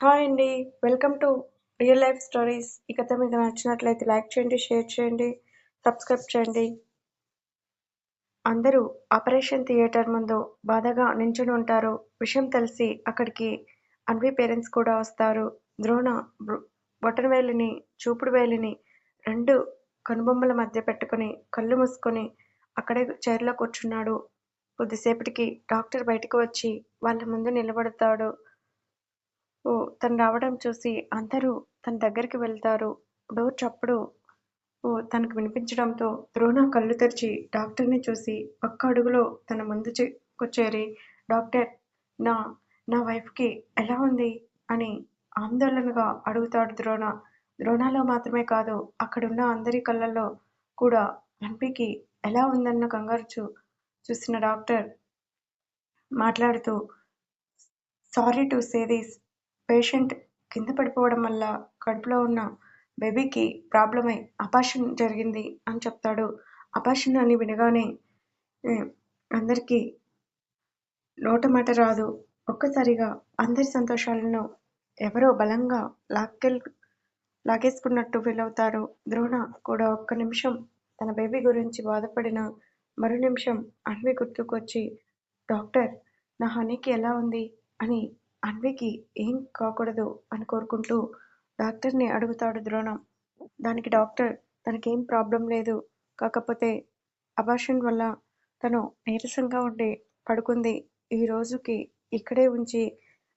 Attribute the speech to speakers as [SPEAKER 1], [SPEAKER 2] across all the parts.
[SPEAKER 1] Hi అండి. Welcome to real life stories. ఈ కథ మీకు నచ్చినట్లయితే లైక్ చేయండి షేర్ చేయండి సబ్స్క్రైబ్ చేయండి. అందరూ ఆపరేషన్ థియేటర్ ముందు బాధగా నించుని ఉంటారు. విషయం తెలిసి అక్కడికి అన్వి పేరెంట్స్ కూడా వస్తారు. ద్రోణ బొటన్ వేలిని చూపుడు వేలిని రెండు కనుబొమ్మల మధ్య పెట్టుకుని కళ్ళు మూసుకొని అక్కడే చైర్లో కూర్చున్నాడు. కొద్దిసేపటికి డాక్టర్ బయటకు వచ్చి వాళ్ళ ముందు నిలబడతాడు. తను రావడం చూసి అందరూ తన దగ్గరికి వెళ్తారు. డోర్ చప్పుడు. ఓ తనకు వినిపించడంతో ద్రోణ కళ్ళు తెరిచి డాక్టర్ని చూసి ఒక్క అడుగులో తన ముందు చేరి డాక్టర్ నా నా వైఫ్కి ఎలా ఉంది? అని ఆందోళనగా అడుగుతాడు ద్రోణ. ద్రోణలో మాత్రమే కాదు అక్కడున్న అందరి కళ్ళల్లో కూడా ఎంపీకి ఎలా ఉందన్న కంగారు చూ చూసిన డాక్టర్ మాట్లాడుతూ sorry to say this patient కింద పడిపోవడం వల్ల కడుపులో ఉన్న బేబీకి ప్రాబ్లం అయి అపాషన్ జరిగింది అని చెప్తాడు. అపాషన్ అని వినగానే అందరికీ నోటమాట రాదు. ఒక్కసారిగా అందరి సంతోషాలను ఎవరో బలంగా లాక్కెల్ లాగేసుకున్నట్టు ఫీల్ అవుతారు. ద్రోణ కూడా ఒక్క నిమిషం తన బేబీ గురించి బాధపడిన మరో నిమిషం అన్వి గుర్తుకొచ్చి డాక్టర్ నా హనీకి ఎలా ఉంది? అని అన్వికి ఏం కాకూడదు అని కోరుకుంటూ డాక్టర్ని అడుగుతాడు ద్రోణం. దానికి డాక్టర్ తనకేం ప్రాబ్లం లేదు. కాకపోతే అబార్షన్ వల్ల తను నీరసంగా ఉండి పడుకుంది. ఈ రోజుకి ఇక్కడే ఉంచి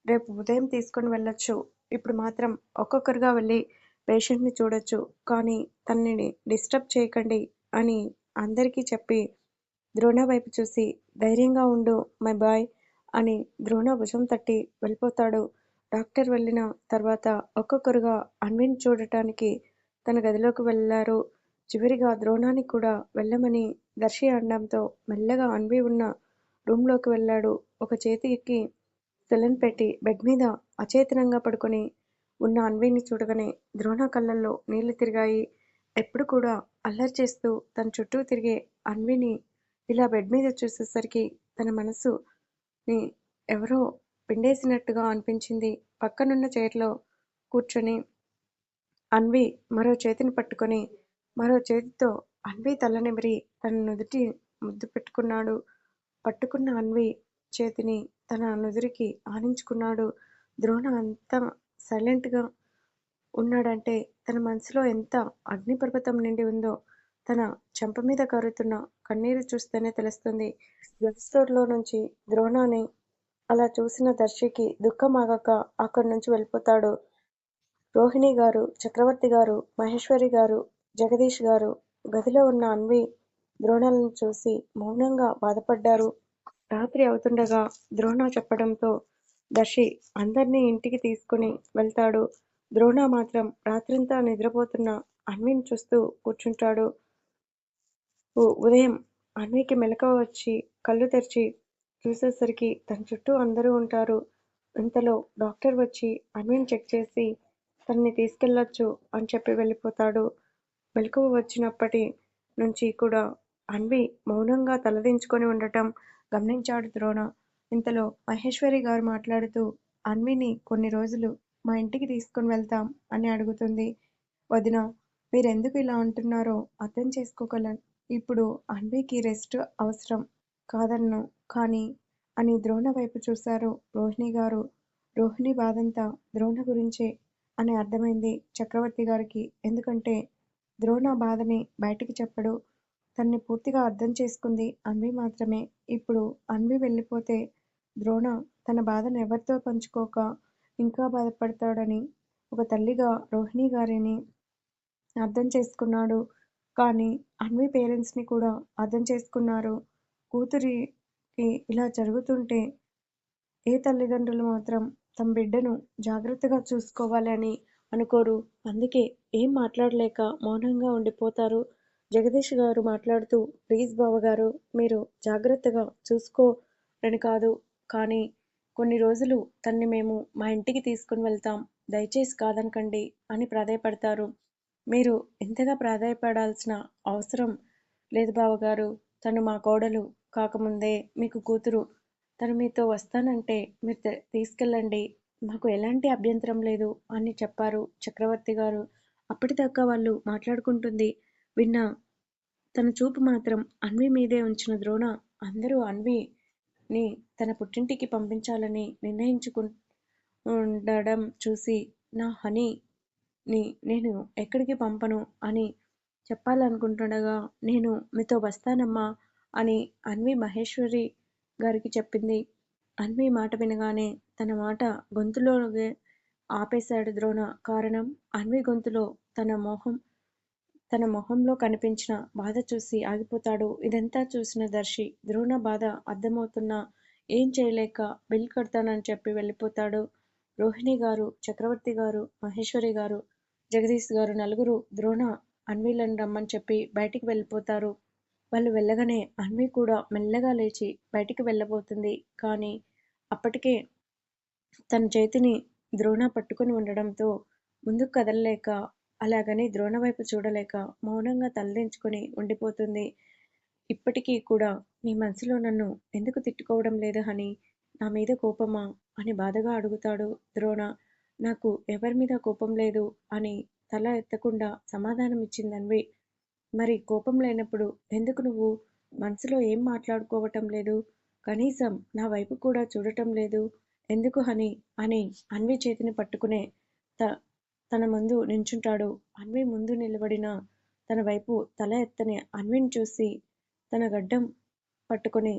[SPEAKER 1] రేపు ఉదయం తీసుకొని వెళ్ళొచ్చు. ఇప్పుడు మాత్రం ఒక్కొక్కరుగా వెళ్ళి పేషెంట్ని చూడొచ్చు. కానీ తనని డిస్టర్బ్ చేయకండి అని అందరికీ చెప్పి ద్రోణ వైపు చూసి ధైర్యంగా ఉండు మై బాయ్. అని ద్రోణ భుజం తట్టి వెళ్ళిపోతాడు. డాక్టర్ వెళ్ళిన తర్వాత ఒక్కొక్కరుగా అన్విన్ చూడటానికి తన గదిలోకి వెళ్ళారు చివరిగా ద్రోణాన్ని కూడా వెళ్ళమని దర్శి అనడంతో మెల్లగా అన్వి ఉన్న రూమ్లోకి వెళ్ళాడు. ఒక చేతికి సెలన్ పెట్టి బెడ్ మీద అచేతనంగా పడుకొని ఉన్న అన్విని చూడగానే ద్రోణ కళ్ళల్లో నీళ్ళు తిరిగాయి. ఎప్పుడు కూడా అల్లరి చేస్తూ తన చుట్టూ తిరిగే అన్విని ఇలా బెడ్ మీద చూసేసరికి తన మనసు ని ఎవరో పిండేసినట్టుగా అనిపించింది. పక్కనున్న చైర్లో కూర్చొని అన్వి మరో చేతిని పట్టుకొని మరో చేతితో అన్వి తల నిమిరి తన నుదుటి ముద్దు పెట్టుకున్నాడు. పట్టుకున్న అన్వి చేతిని తన నుదురికి ఆనించుకున్నాడు. ద్రోణ అంత సైలెంట్గా ఉన్నాడంటే తన మనసులో ఎంత అగ్నిపర్వతం నిండి ఉందో తన చెంప మీద కరుతున్న కన్నీరు చూస్తేనే తెలుస్తుంది. లో నుంచి ద్రోణాన్ని అలా చూసిన దర్శికి దుఃఖం ఆగక అక్కడి నుంచి వెళ్ళిపోతాడు. రోహిణి గారు చక్రవర్తి గారు మహేశ్వరి గారు జగదీష్ గారు గదిలో ఉన్న అన్వి ద్రోణాలను చూసి మౌనంగా బాధపడ్డారు. రాత్రి అవుతుండగా ద్రోణ చెప్పడంతో దర్శి అందరినీ ఇంటికి తీసుకుని వెళ్తాడు. ద్రోణ మాత్రం రాత్రంతా నిద్రపోతున్న అన్విని చూస్తూ కూర్చుంటాడు. ఉదయం అన్వికి మెలకువ వచ్చి కళ్ళు తెరిచి చూసేసరికి తన చుట్టూ అందరూ ఉంటారు. ఇంతలో డాక్టర్ వచ్చి అన్విని చెక్ చేసి తనని తీసుకెళ్ళొచ్చు అని చెప్పి వెళ్ళిపోతాడు. మెలకువ వచ్చినప్పటి నుంచి కూడా అన్వి మౌనంగా తలదించుకొని ఉండటం గమనించాడు ద్రోణ. ఇంతలో మహేశ్వరి గారు మాట్లాడుతూ అన్విని కొన్ని రోజులు మా ఇంటికి తీసుకుని వెళ్తాం అని అడుగుతుంది. వదిన మీరెందుకు ఇలా అంటున్నారో అర్థం చేసుకోగలను ఇప్పుడు అన్వికి రెస్ట్ అవసరం కాదన్ను. కానీ అని ద్రోణ వైపు చూశారు రోహిణి గారు. రోహిణి బాధంతా ద్రోణ గురించే అని అర్థమైంది చక్రవర్తి గారికి. ఎందుకంటే ద్రోణ బాధని బయటికి చెప్పడు. తన్ని పూర్తిగా అర్థం చేసుకుంది అన్వి మాత్రమే. ఇప్పుడు అన్వి వెళ్ళిపోతే ద్రోణ తన బాధను ఎవరితో పంచుకోక ఇంకా బాధపడతాడని ఒక తల్లిగా రోహిణి గారిని అర్థం చేసుకున్నాడు. కానీ అన్వి పేరెంట్స్ని కూడా అర్థం చేసుకున్నారు. కూతురికి ఇలా జరుగుతుంటే ఏ తల్లిదండ్రులు మాత్రం తమ బిడ్డను జాగ్రత్తగా చూసుకోవాలని అనుకోరు. అందుకే ఏం మాట్లాడలేక మౌనంగా ఉండిపోతారు. జగదీష్ గారు మాట్లాడుతూ ప్లీజ్ బావగారు మీరు జాగ్రత్తగా చూసుకోరని కాదు. కానీ కొన్ని రోజులు తన్ని మేము మా ఇంటికి తీసుకుని వెళ్తాం. దయచేసి కాదనకండి అని ప్రాధాయపడతారు. మీరు ఇంతగా ప్రాధాయపడాల్సిన అవసరం లేదు బావగారు. తను మా కోడలు కాకముందే మీకు కూతురు. తను మీతో వస్తానంటే మీరు తీసుకెళ్ళండి. మాకు ఎలాంటి అభ్యంతరం లేదు అని చెప్పారు చక్రవర్తి గారు. అప్పటిదాకా వాళ్ళు మాట్లాడుకుంటుంది విన్న తన చూపు మాత్రం అన్వి మీదే ఉంచిన ద్రోణ అందరూ అన్విని తన పుట్టింటికి పంపించాలని నిర్ణయించుకు ఉండడం చూసి నా హనీ ని నేను ఎక్కడికి పంపను అని చెప్పాలనుకుంటుండగా నేను మీతో వస్తానమ్మా అని అన్వి మహేశ్వరి గారికి చెప్పింది. అన్వి మాట వినగానే తన మాట గొంతులోనే ఆపేశాడు ద్రోణ. కారణం అన్వి గొంతులో తన మొహం తన మొహంలో కనిపించిన బాధ చూసి ఆగిపోతాడు. ఇదంతా చూసిన దర్శి ద్రోణ బాధ అర్థమవుతున్నా ఏం చేయలేక బిల్ కడతానని చెప్పి వెళ్ళిపోతాడు. రోహిణి గారు చక్రవర్తి గారు మహేశ్వరి గారు జగదీష్ గారు నలుగురు ద్రోణ అన్వీలను రమ్మని చెప్పి బయటికి వెళ్ళిపోతారు. వాళ్ళు వెళ్ళగానే అన్వి కూడా మెల్లగా లేచి బయటికి వెళ్ళబోతుంది. కానీ అప్పటికే తన చేతిని ద్రోణ పట్టుకుని ఉండడంతో ముందుకు కదలలేక అలాగని ద్రోణ వైపు చూడలేక మౌనంగా తలదించుకొని ఉండిపోతుంది. ఇప్పటికీ కూడా నీ మనసులో నన్ను ఎందుకు తిట్టుకోవడం లేదు హని? నా మీద కోపమా? అని బాధగా అడుగుతాడు ద్రోణ. నాకు ఎవరి మీద కోపం లేదు అని తల ఎత్తకుండా సమాధానం ఇచ్చిందన్వి మరి కోపం లేనప్పుడు ఎందుకు నువ్వు మనసులో ఏం మాట్లాడుకోవటం లేదు? కనీసం నా వైపు కూడా చూడటం లేదు. ఎందుకు హని? అని అన్వి చేతిని పట్టుకునే త తన ముందు నించుంటాడు. అన్వి ముందు నిలబడిన తన వైపు తల ఎత్తని అన్విని చూసి తన గడ్డం పట్టుకుని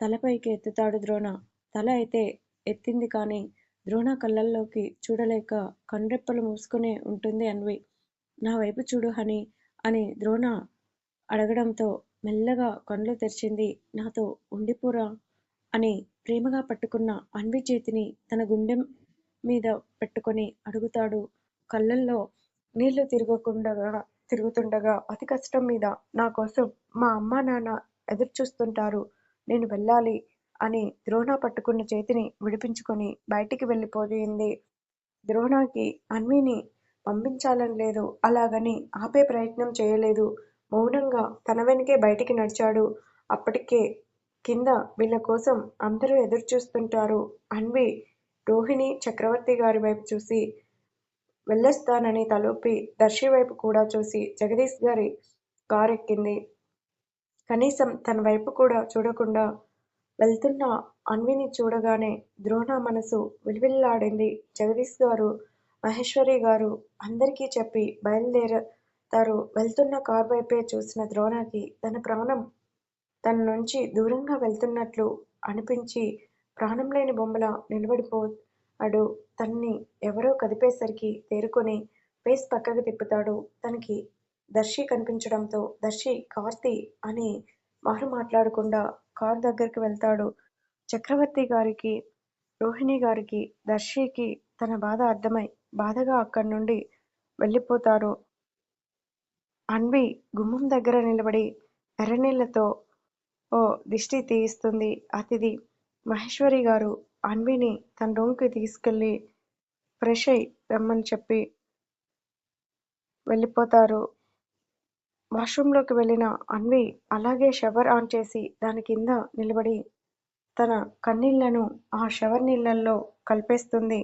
[SPEAKER 1] తలపైకి ఎత్తుతాడు ద్రోణ. తల అయితే ఎత్తింది కానీ ద్రోణ కళ్ళల్లోకి చూడలేక కండ్రెప్పలు మూసుకునే ఉంటుంది అన్వి. నా వైపు చూడు హని అని ద్రోణ అడగడంతో మెల్లగా కళ్ళు తెరిచింది నాతో ఉండిపోరా అని ప్రేమగా పట్టుకున్న అన్వి చేతిని తన గుండెం మీద పెట్టుకొని అడుగుతాడు. కళ్ళల్లో నీళ్ళు తిరగకుండగా తిరుగుతుండగా అతి కష్టం మీద నా కోసం మా అమ్మా నాన్న ఎదురుచూస్తుంటారు. నేను వెళ్ళాలి అని ద్రోణ పట్టుకున్న చేతిని విడిపించుకొని బయటికి వెళ్ళిపోయింది. ద్రోణకి అన్విని పంపించాలని లేదు. అలాగని ఆపే ప్రయత్నం చేయలేదు. మౌనంగా తన వెనకే బయటికి నడిచాడు. అప్పటికే కింద వీళ్ళ కోసం అందరూ ఎదురుచూస్తుంటారు. అన్వి రోహిణి చక్రవర్తి గారి వైపు చూసి వెళ్ళొస్తానని తలొప్పి దర్శి వైపు కూడా చూసి జగదీష్ గారి కారెక్కింది. కనీసం తన వైపు కూడా చూడకుండా వెళ్తున్న అన్విని చూడగానే ద్రోణ మనసు విలువిల్లాడింది. జగదీష్ గారు మహేశ్వరి గారు అందరికీ చెప్పి బయలుదేరతారు. వెళ్తున్న కార్ వైపే చూసిన ద్రోణకి తన ప్రాణం తన నుంచి దూరంగా వెళ్తున్నట్లు అనిపించి ప్రాణం లేని బొమ్మలా నిలబడిపోడు తన్ని ఎవరో కదిపేసరికి తేరుకొని ఫేస్ పక్కకి తిప్పుతాడు. తనకి దర్శి కనిపించడంతో దర్శి కార్తీ అని మారు మాట్లాడకుండా కారు దగ్గరికి వెళ్తాడు. చక్రవర్తి గారికి రోహిణి గారికి దర్శికి తన బాధ అర్థమై బాధగా అక్కడి నుండి వెళ్ళిపోతారు. అన్వి గుమ్మం దగ్గర నిలబడి ఎర్రనీళ్ళతో ఓ దిష్టి తీయిస్తుంది. అతిథి మహేశ్వరి గారు అన్విని తన రూమ్కి తీసుకెళ్ళి ఫ్రెష్ అయి రమ్మని చెప్పి వెళ్ళిపోతారు. వాష్రూంలోకి వెళ్ళిన అన్వి అలాగే షవర్ ఆన్ చేసి దాని కింద నిలబడి తన కన్నీళ్ళను ఆ షవర్ నీళ్ళల్లో కలిపేస్తుంది.